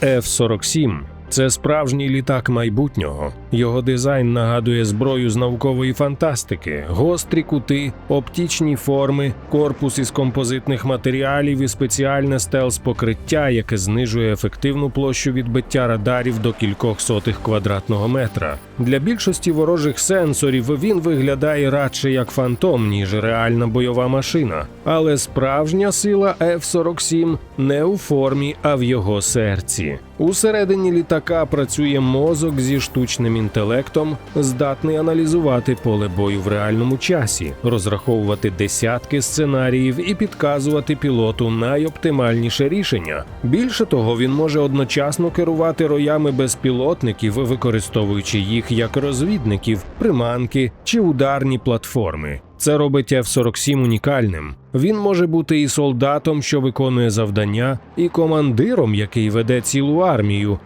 F-47 – це справжній літак майбутнього. Його дизайн нагадує зброю з наукової фантастики, гострі кути, оптічні форми, корпус із композитних матеріалів і спеціальне стелс-покриття, яке знижує ефективну площу відбиття радарів до кількох сотих квадратного метра. Для більшості ворожих сенсорів він виглядає радше як фантом, ніж реальна бойова машина. Але справжня сила F-47 не у формі, а в його серці. Усередині літака працює мозок зі штучним інтелектом, здатний аналізувати поле бою в реальному часі, розраховувати десятки сценаріїв і підказувати пілоту найоптимальніше рішення. Більше того, він може одночасно керувати роями безпілотників, використовуючи їх як розвідників, приманки чи ударні платформи. Це робить F-47 унікальним. Він може бути і солдатом, що виконує завдання, і командиром, який веде цілу армію,